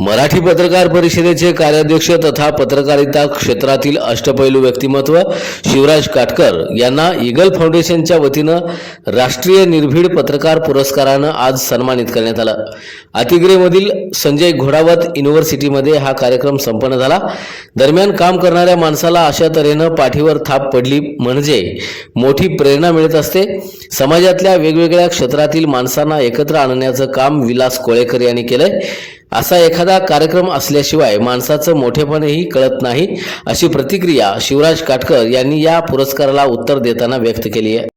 मराठी पत्रकार परिषदेचे कार्याध्यक्ष तथा पत्रकारिता क्षेत्रातील अष्टपैलू व्यक्तिमत्व शिवराज काटकर यांना ईगल फाउंडेशनच्या वतीनं राष्ट्रीय निर्भीड पत्रकार पुरस्कारानं आज सन्मानित करण्यात आलं. अतिग्रेमधील संजय घोडावत युनिव्हर्सिटीमध्ये हा कार्यक्रम संपन्न झाला. दरम्यान काम करणाऱ्या माणसाला अशा तऱ्हेनं पाठीवर थाप पडली म्हणजे मोठी प्रेरणा मिळत असते. समाजातल्या वेगवेगळ्या क्षेत्रातील माणसांना एकत्र आणण्याचं काम विलास कोळेकर यांनी केलंय. असा एखादा कार्यक्रम असल्याशिवाय माणसाचं मोठेपणही कळत नाही अशी प्रतिक्रिया शिवराज काटकर यांनी या पुरस्काराला उत्तर देताना व्यक्त केली आहे.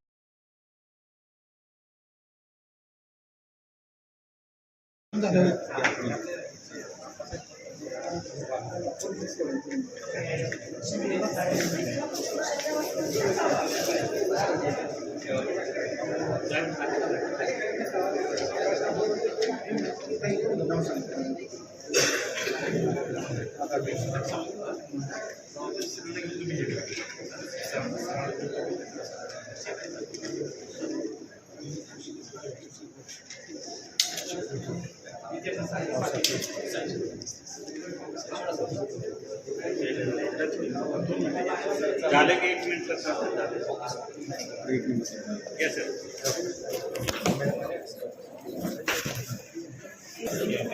झालं की एक मिनिट येस सर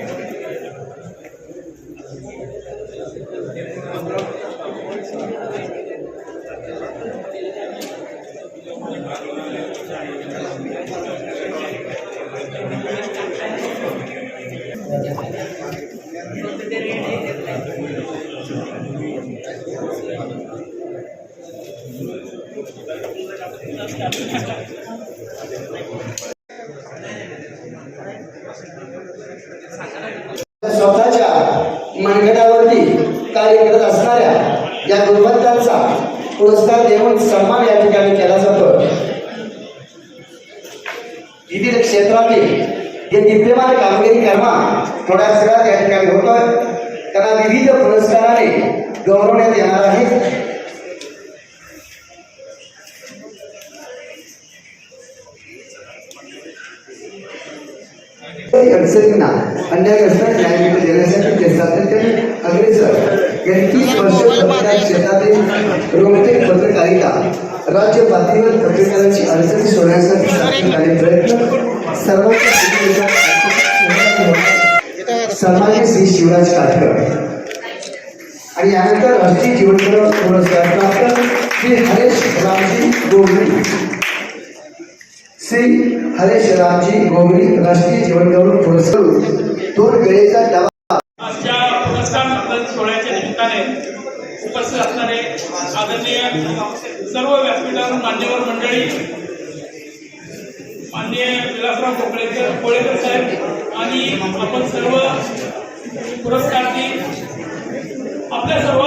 स्वतःच्या मनगटावरती कार्य करत असणाऱ्या या गुणवंतांचा पुरस्कार देऊन सन्मान या ठिकाणी केला जातो. विविध क्षेत्रातील जे दिव्यमान कामगिरी कर्मा थोड्या सगळ्यात या ठिकाणी होतोय त्यांना विविध पुरस्काराने गौरवण्यात येणार आहे. काही अडचणींना अन्यायग्रस्त न्यायमिळवून देण्यासाठी ते सातत्याने अग्रेसर. गेली तीस वर्ष पत्रकार क्षेत्रातील रोमटेक पत्रकारिता राज्य पातळीवर पत्रकारांची अडचणी सोडण्यासाठी सातत्याने प्रयत्न सर्वांच्या सन्मान्य श्री शिवराज काटकर. आणि यानंतर राष्ट्रीय जीवनगौरव पुरस्कार प्राप्त श्री हरेश रामजी गोगरी. श्री हरेश रामजी गोगरी राष्ट्रीय जीवन गौरव पुरस्कार दोन वेळेचा डबा. आजच्या पुरस्कार प्रदान सोहळ्याच्या निमित्ताने उपस्थित असणारे आदरणीय सर्व व्यासपीठावर मान्यवर मंडळी माननीय विलासराव कोकळेकर कोळेकर साहेब आणि आपण सर्व पुरस्कारार्थी आपल्या सर्व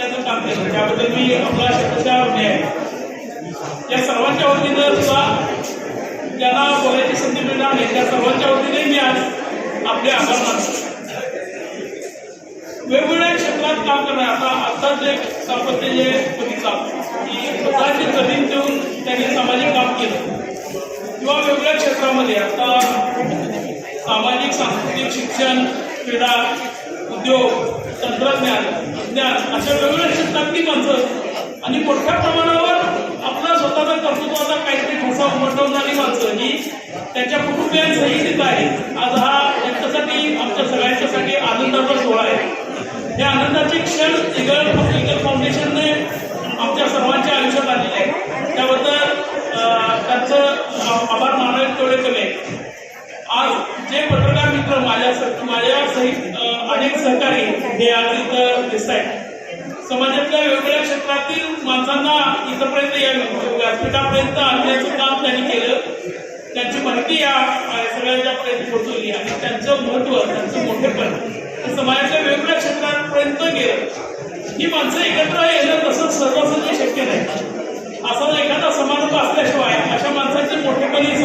करण्याचं काम केलं. त्याबद्दल मी आपला शब्दच्या ऋणी आहे. या सर्वांच्या वतीनं सुद्धा ज्यांना बोलायची संधी मिळणार नाही त्या सर्वांच्या वतीने मी आज आपले आभार मानतो. वेगवेगळ्या क्षेत्रात काम करणार आता आता जे दाम्पत्य जे बघितला की स्वतःची जमीन देऊन त्यांनी सामाजिक काम केलं. किंवा वेगवेगळ्या क्षेत्रामध्ये आता सामाजिक सांस्कृतिक शिक्षण क्रीडा उद्योग तंत्रज्ञान. ज्ञान अशा वेगवेगळ्या क्षेत्रातली माणसं. आणि मोठ्या प्रमाणावर आपला स्वतःचा कर्तृत्वाचा काहीतरी ठसा उमटवणारी माणसं ही त्यांच्या कुटुंबियांसही तिथं आहे. आज हा यांच्यासाठी आमच्या सगळ्यांच्यासाठी आनंदाचा सोहळा आहे. या आनंदाचे क्षण इगल इगल फाउंडेशनने आमच्या सर्वांच्या आयुष्यात आलेले आहे त्याबद्दल अं, त्यांचं आभार मानावे तेवढे कमी आज जे पत्रकार मित्र माझ्या माझ्या सहित अनेक सहकारी हे आज इथं दिसत आहेत समाजातल्या वेगवेगळ्या क्षेत्रातील माणसांना इथंपर्यंत या व्यासपीठापर्यंत आणण्याचं काम त्यांनी केलं. त्यांची माहिती या सगळ्यांच्या पर्यंत पोहोचवली आणि त्यांचं महत्त्व त्यांचं मोठेपण हे समाजाच्या वेगवेगळ्या क्षेत्रांपर्यंत गेलं. ही माणसं एकत्र येणं तसं सहजासहजी शक्य नाही. असा एखादा समारंभ असल्याशिवाय अशा माणसाचे मोठेपणी